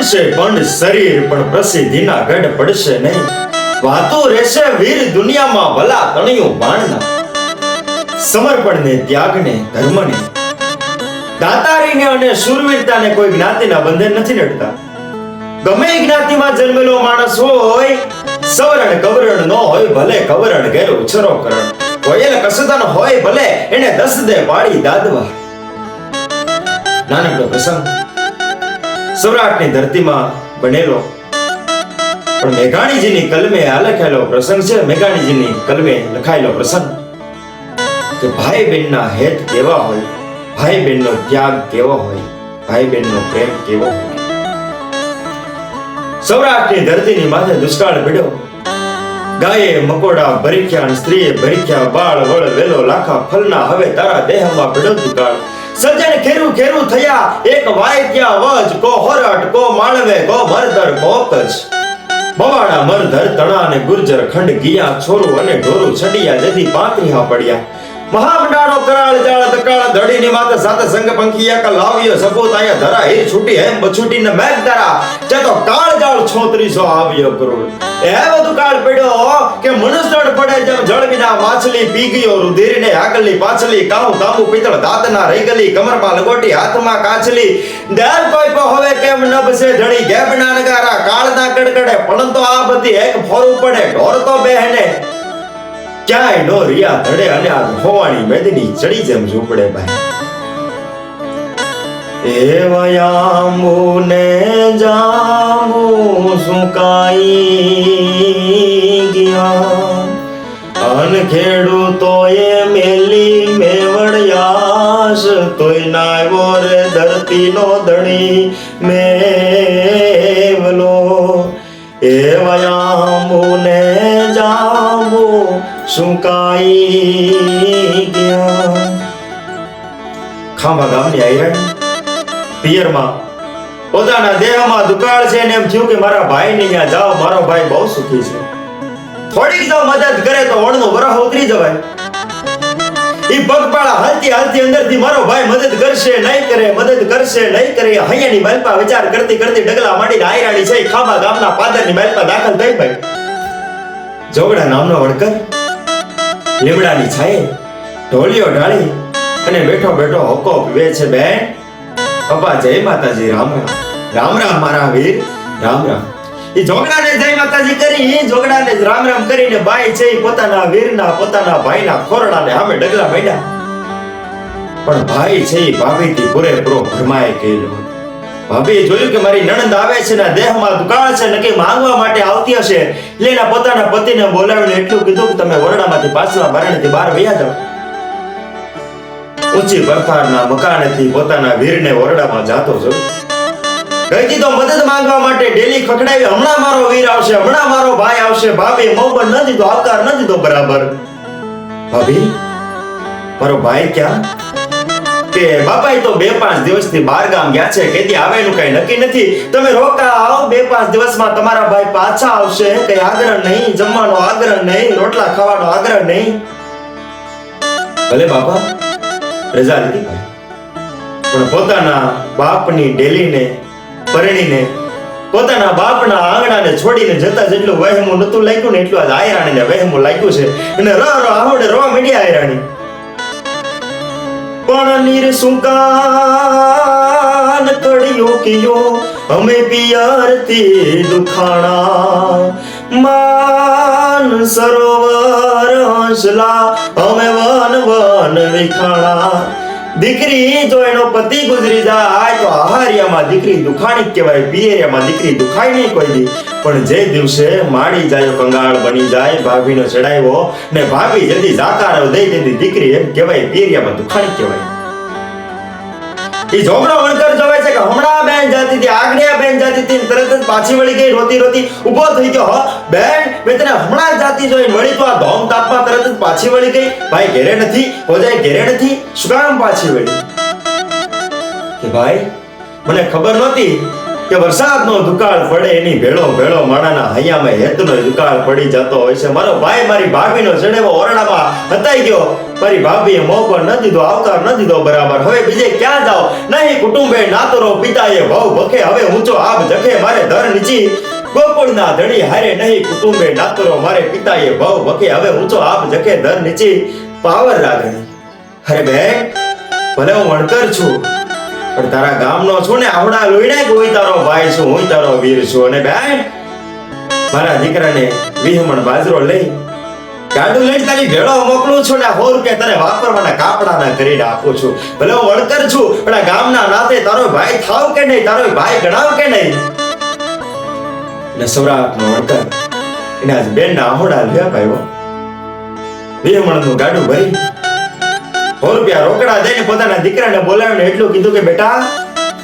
પડશે પણ શરીર, પણ પ્રસિદ્ધિના ગઢ પડશે નહીં. વાતો રહેશે વીર દુનિયામાં, ભલા તણિયું બાણના. સમર્પણને, ત્યાગને, ધર્મને. દાતારીને અને શૂરવીરતાને કોઈ જ્ઞાતિના બંધન નથી નડતા ગમે જ્ઞાતિમાં જન્મેલો માણસ હોય, સવરણ કવરણ નો હોય, ભલે કવરણ ઘેરો ઉછરો કરણ. કોયલ કસદન હોય, ભલે એને દસ દે પાડી દાદવા. નાનકડો પ્રસંગ. સૌરાષ્ટ્રની ધરતીમાં બનેલો. પણ મેઘાણીજીની કલમે આ લખેલો પ્રસંગ છે, મેઘાણીજીની કલમે લખાયેલો પ્રસંગ. કે ભાઈ બહેનના હેત કેવા હોય ભાઈ બહેનનો ત્યાગ કેવો હોય ભાઈ બહેનનો પ્રેમ કેવો હોય. સૌરાષ્ટ્રની ધરતીની માથે દુષ્કાળ પડ્યો. ગાયે મકોડા ભરીખ્યા સ્ત્રીએ ભરીખ્યા બાળ વળ વેલો, લાખા, ફલના હવે તારા દેહમાં પડ્યો દુકાળ. સજ્જન ખેરું ખેરું થયા. એક વાયક્યા વજ, કો હોરટ, કો માળવે, કો મરદર કો કચ્છ. બવાડા, મરધર તણા અને ગુર્જર ખંડ ગિયા, છોરું અને ઢોરું છડિયા જેથી પાંત્રીહા પડ્યા. મહામંડાળો કરાળ જાળ તકાળ ધડીની માથે સાથે સંગ પંખીયા કા લાવ્યો, સપોત આયા ધરા, હે છૂટી હેમ બછૂટી ને મેઘ ધરા. જે તો કાળ જાળ છોતરીસો આવ્યો કરોડ. એ બધું કાળ પડ્યો કે મનુષ્ય પડે જેમ જળ વિના માછલી પી ગયો રુધિરને આગલી પાછલી, કાઉ તાંબુ પિત્તળ દાંતના રહી ગલી, કમરમાં લગોટી હાથમાં કાચલી દર કોઈ પો હવે કેમ ન બસે ધણી, ગેબના નગારા, કાળના કડકડે પણ તો આ બધી એક ફોરું પડે, ઢોર તો બેહને. ક્યાંય નો રિયા ધડે અને આ હોવાણી મેદની ચડી જેમ ઝૂપડે ભાઈ એ વયામુને જામુ સુકાઈ ગયા? અન ખેડૂતોએ મેલી મેવડિયાસ તોય નાયવો રે ધરતીનો ધણી મેવલો. એ વયામુને જામુ સુકાઈ ગયા? ખાંભા ગામની આયરણ પિયરમાં પોતાના દેહમાં દુકાળ છે ને એમ થયું કે મારા ભાઈને ત્યાં જાઓ, મારો ભાઈ બહુ સુખી છે. થોડીક જો મદદ કરે તો ઓળનો વરહ ઉતરી જવાય. ઈ પગપાળા હાલતી હાલતી અંદરથી મારો ભાઈ મદદ કરશે, નહીં કરે, મદદ કરશે, નહીં કરે. હૈયાની માલપા વિચાર કરતી કરતી ડગલા માંડીને આયરાણી છે. ખાંભા ગામના પાદરની માલપા દાખલ થઈ ભાઈ. જોગડા નામનો વડકર લીમડાની છાયે ઢોલિયો ઢાળી અને બેઠો બેઠો હકો પીવે છે બેન. પપ્પા જય માતાજી, રામ રામ. રામ રામ, મારા વીર. રામ રામ. એ જોગડાને જય માતાજી કરી એ જોગડાને રામ રામ કરીને બાઈ છે પોતાના વીરના, પોતાના ભાઈના ખોરડાને સામે ડગલા માંડ્યા. પણ ભાઈ છે ભાભીથી પૂરેપૂરો ભરમાય ગયેલો. ભાભીએ જોયું કે મારી નણંદ આવે છે ને દેહમાં દુકાળ છે કઈ માંગવા માટે આવતી હશે? એટલે એના પોતાના પતિને બોલાવીને એટલું કીધું કે તમે ઓરડામાંથી પાછલા બારણેથી બહાર વયા જાઓ. ઊંચી પરથારના મકાનેથી પોતાના વીરને ઓરડામાં જાતો જો કહી તો મદદ માંગવા માટે ડેલી ખખડાવી, હમણાં મારો વીર આવશે, હમણાં મારો ભાઈ આવશે. ભાભી મોબન ન દીધો, આવકાર ન દીધો, બરાબર. ભાભી, મારો ભાઈ ક્યાં? કે બાપા તો બે પાંચ દિવસથી બહાર ગામ ગયા છે કેદી આવે એનું કઈ નક્કી નથી. તમે રોકા આવો, બે પાંચ દિવસમાં તમારા ભાઈ પાછા આવશે. કઈ આગ્રહ નહીં, જમવાનો આગ્રહ નહીં, રોટલા ખાવાનો આગ્રહ નહીં. ભલે બાપા, રજા લીધી. પણ પોતાના બાપની ડેલીને, પરણીને, પોતાના બાપના આંગણાને છોડીને જતા જેટલું વહેમું નતું લાગ્યું ને એટલું આજ આયરાણીને વહેમું લાગ્યું છે. અને ર ર, આવડે, રો, મીડિયા આયરાણી. પણ નીર સુકાન કડિયો કિયો. અમે પિયારતી દુખાણા. માન સરોવર હંસલા. અમે વન વન વિખાણા. દીકરી, જો એનો પતિ ગુજરી જાય તો આહારિયામાં દીકરી દુખાણી કહેવાય, પિયરિયામાં દીકરી દુખાય નહીં કોઈ દી. પણ જે દિવસે માડી જાય કંગાળ બની જાય, ભાભીનો ચડાવ્યો ને ભાભી જલ્દી જાકાર દઈ દીધી દીકરી એમ કહેવાય, પિયરિયામાં દુખાણી કહેવાય. ઈ છોકરો વણકર જોવે છે કે હમણાં બેન જાતી હતી, આગળ્યા બેન જાતી હતી તરત જ પાછી વળી ગઈ, રોતી રોતી ઊભો થઈ ગયો. હો, બેન, મેં તને હમણાં જાતી જોઈ વળી તો આ ધોમ તાપમાં તરત જ પાછી વળી ગઈ. ભાઈ, ઘેરે નથી ભોજાઈ ઘેરે નથી, શું કામ પાછી વળી? કે ભાઈ, મને ખબર નહોતી કે વરસાદનો દુકાળ પડે, એની ભેળો ભેળો માણાના હૈયામાં હેતનો દુકાળ પડી જતો હોય છે. મારો ભાઈ મારી ભાભીનો જડેવો ઓરડામાં હતાઈ ગયો. મારી ભાભીએ મોકો ન દીધો આવકાર ન દીધો બરાબર. હવે બીજે ક્યાં જાઓ નહીં, કુટુંબે નાતરો પિતાએ ભવ ભખે, હવે ઊંચો આબ જખે, મારે ધર નીચી ગોકુળના ધણી હારે નહીં, કુટુંબે નાતરો મારે પિતાએ ભવ ભખે, હવે ઊંચો આબ જખે ધર નીચી પાવર રાગણી અરે બેન, ભલે હું વણકર છું પણ તારા ગામનો છું ને, આવડા લોઈડા કે હોય તારો ભાઈ છું, હું તારો વીર છું. અને બેન, મારા દીકરાને વિહમણ બાજરો લઈ, ગાડું લઈને તારી ભેળો મોકલું છું ને સો રૂપિયા તને વાપરવાના કાપડાના કરીને આપું છું. ભલે હું વળતર છું, પણ આ ગામના નાતે તારો ભાઈ થાવ કે નહીં, તારો ભાઈ ગણાવ કે નહીં? ને સૌરાટનો વળતર એના આજ બેનના આહોડા લેવા આવ્યો. વિહમણનું ગાડું ભરી સો રૂપિયા રોકડા જઈને પોતાના દીકરાને બોલાવીને એટલું કીધું કે બેટા,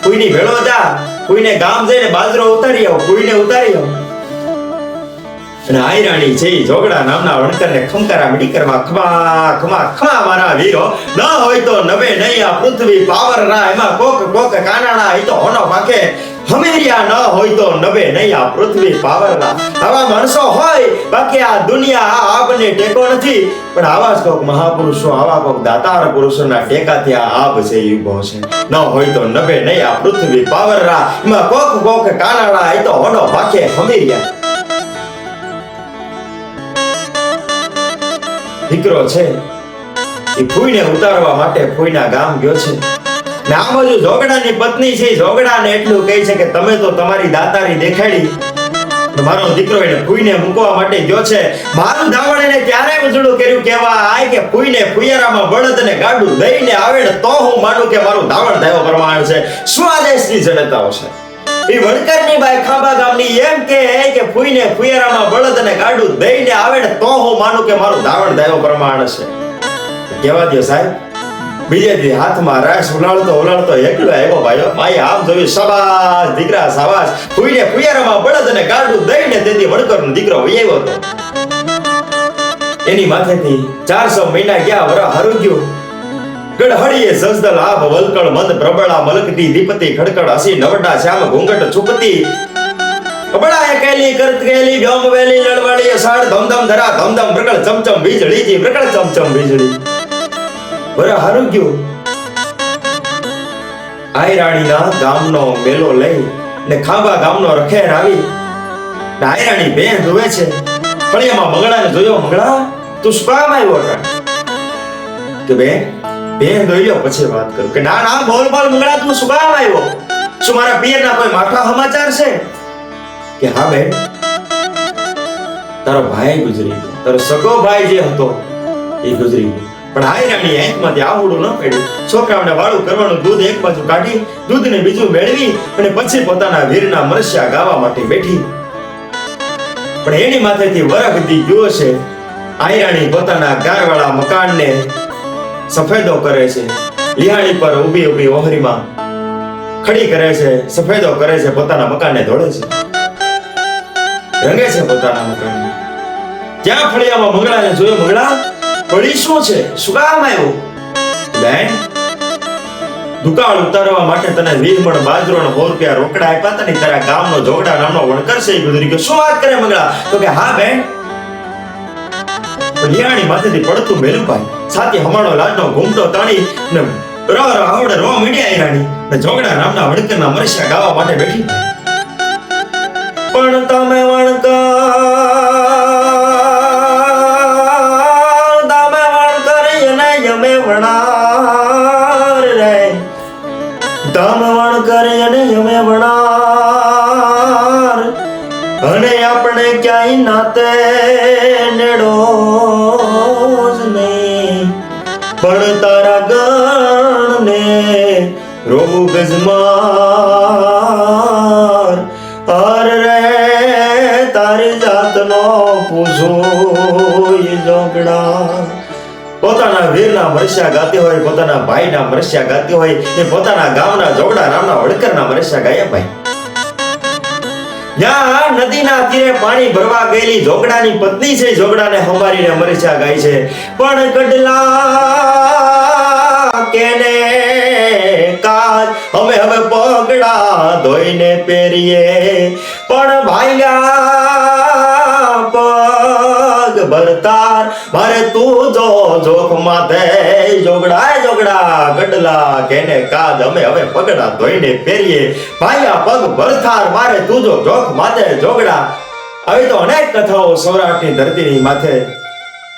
કોઈની ભેળો જા, કોઈને ગામ જઈને બાજરો ઉતારી આવો, કોઈને ઉતારી આવો. અને આયરાણી છે જોગડા નામના વણકરને ખમકારા મીડી કરવા ખમા ખમા ખમા મારા વીરો. ન હોય તો નવે નહીં આ પૃથ્વી પાવર ના, એમાં કોક કોક કાનાણા એ તો હોનો પાકે. હમેરિયા ન હોય તો નવે નહીં આ પૃથ્વી પાવરના. આવા માણસો હોય, બાકી આ દુનિયા આ આબને ટેકો નથી. પણ આવા જ કોક મહાપુરુષો, આવા કોક દાતાર પુરુષોના ટેકાથી આ આપ છે એ ઊભો છે. ન હોય તો નવે નહીં આ પૃથ્વી પાવરના. એમાં કોક કોક કાનાડા એ તો હોનો પાકે હમેરિયા. દીકરો છે, એ ફૂઈને ઉતારવા માટે ફૂઈના ગામ ગયો છે. ને આ બાજુ જોગડાની પત્ની છે જોગડાને એટલું કહે છે કે તમે તો તમારી દાતારી દેખાડી. મારો દીકરો એને ફૂઈને મૂકવા માટે ગયો છે. મારું ધાવણ એને ત્યારે વજડું કર્યું કેવા આય કે ફૂઈને ફુયારામાં બળદ ને ગાડું દઈને આવે ને તો હું માનું કે મારું ધાવણ થયો પ્રમાણ છે. શું આદેશની જડતાઓ છે. એ વણકરની બાઈ ખાંભા ગામની એમ કે કે ફૂઈને ફુયારામાં બળદ અને ગાડું દઈને આવે ને તો હું માનું કે મારું ધાવણ થયો પ્રમાણ છે. કેવા દો સાહેબ. બીજે દી હાથમાં રાસ ઉલાળતો ઉલાળતો એકલો આવ્યો ભાઈઓ. ભાઈ, આમ જોયું સબાસ દીકરા સાબાસ ફૂઈને ફુયારામાં બળદ અને ગાડું દઈને તેથી વણકરનો દીકરો વૈયાવ્યો હતો. એની માથેથી ચારસો મહિના ગયા વરા હરું ગયું. સજદલ આભ વલકળ મંદ પ્રબળા મલકતી દીપતી ખડકડ હસી નવડા શ્યામ ઘૂંઘટ છુપતી. કબડાએ કેલી કરત કેલી ડોમ વેલી, લડવાળી અષાઢ, ધમધમ ધરા, ધમધમ પ્રકળ ચમચમ વીજળી, જી પ્રકળ ચમચમ વીજળી. બરા હારું ગામનો મેલો લઈ ને ખાંભા ગામનો રખેર આવી. આઈ બેન જોવે છે. ફળિયામાં મંગળાને જોયો, મંગળા, તું શું આવ્યો હતા કે બેન બેન દોઈ પછી વાત કરું. કે ના ના, બોલ બોલ, મંગળા, તું શું આવ્યો? શું મારા પિયરના કોઈ માઠા સમાચાર છે? કે હા, બેન. તારો ભાઈ ગુજરી ગયો. તારો સગો ભાઈ જે હતો, એ ગુજરી ગયો. પણ પછી પોતાના વીરના મરસ્યા ગાવા માટે પણ આયરાણી સફેદો કરે છે. લિહાણી પર ઊભી ઊભી ઓહરીમાં ખડી કરે છે, સફેદો કરે છે, પોતાના મકાનને ધોળે છે. રંગે છે પોતાના મકાનને. ત્યાં ફળિયામાં મંગળાને જોયો મંગળા? પડી શું છે? શું કામ આવ્યું? બેન, દુકાળ ઉતારવા માટે તને મણ બાજરો ને સો રૂપિયા રોકડા આપ્યા હતા ને તારા ગામનો જોગડા નામનો વણકર છે ગુજરી ગયો શું વાત કરે મંગળા? તો કે, હા, બેન. લિયાણી માથેથી પડતું મેલુભાઈ સાથે હમાણો લાજનો ઘૂમટો તાણી ને રો રો આવડે રો મીડિયા આયરાણી ને જોગડા નામના વણકરના મરસ્યા ગાવા માટે બેઠી. પણ તમે નેડો ને. પણ તારા ગણને રોવું ગજમાર અર રે તારી જાતનો પૂછો જોગડા પોતાના વીરના મરસ્યા ગાતી હોય, પોતાના ભાઈના મરસ્યા ગાતી હોય, એ પોતાના ગામના જોગડા નામના વડકરના મરસ્યા ગાયા ભાઈ. જ્યાં નદીના તીરે પાણી ભરવા ગયેલી જોગડાની પત્ની છે જોગડાને હંભારીને મરચા ગાય છે. પણ કડલા કેને કાજ? અમે હવે પગડા ધોઈને પહેરીએ. પણ ભાઈયા ભરતાર, મારે તું જો જોખમાં દે જોગડા જોગડા ગડલા કેને કાદ, અમે હવે પગડા ધોઈને પહેરીએ. ભાઈયા પગ ભરતાર મારે તું જો જોખ માથે જોગડા. આવી તો અનેક કથાઓ સૌરાષ્ટ્રની ધરતીની માથે.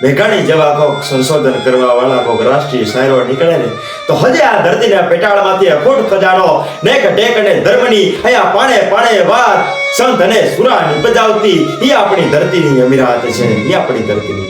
મેઘાણી જેવા કોક સંશોધન કરવા વાળા કોક રાષ્ટ્રીય શાયરો નીકળે ને, તો હજે આ ધરતીના પેટાળમાંથી અખૂટ ખજાનો નેક ટેક અને ધર્મની અહીંયા પાણે પાણે વાત સંત અને સુરા બજાવતી એ આપણી ધરતીની અમીરાત છે એ આપણી ધરતીની